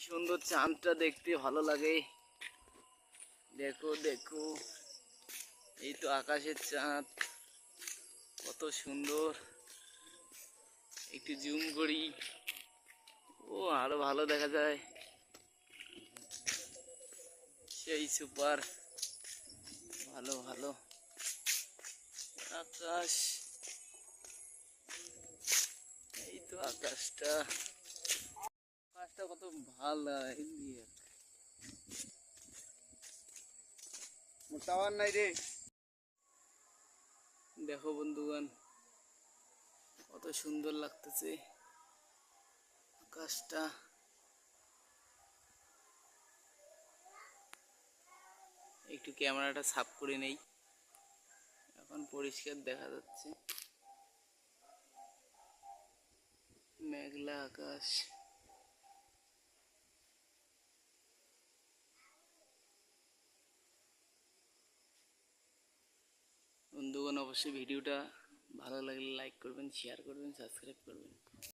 সুন্দর চাঁদটা দেখতে ভালো লাগে। দেখো দেখো। এই তো আকাশের চাঁদ। কত সুন্দর। একটু জুম করি। ও, আরও ভালো দেখা যায়। সেই সুপার। ভালো ভালো। আকাশ। এই তো আকাশটা। কত ভালো নাই রে। দেখো বন্ধুগণ কত সুন্দর লাগতেছে আকাশটা। একটু ক্যামেরাটা সাফ করে নেই। এখন পরিষ্কার দেখা যাচ্ছে। মেঘলা আকাশ। বন্ধুগণ অবশ্যই ভিডিওটা ভালো লাগলে লাইক করবেন শেয়ার করবেন সাবস্ক্রাইব করবেন।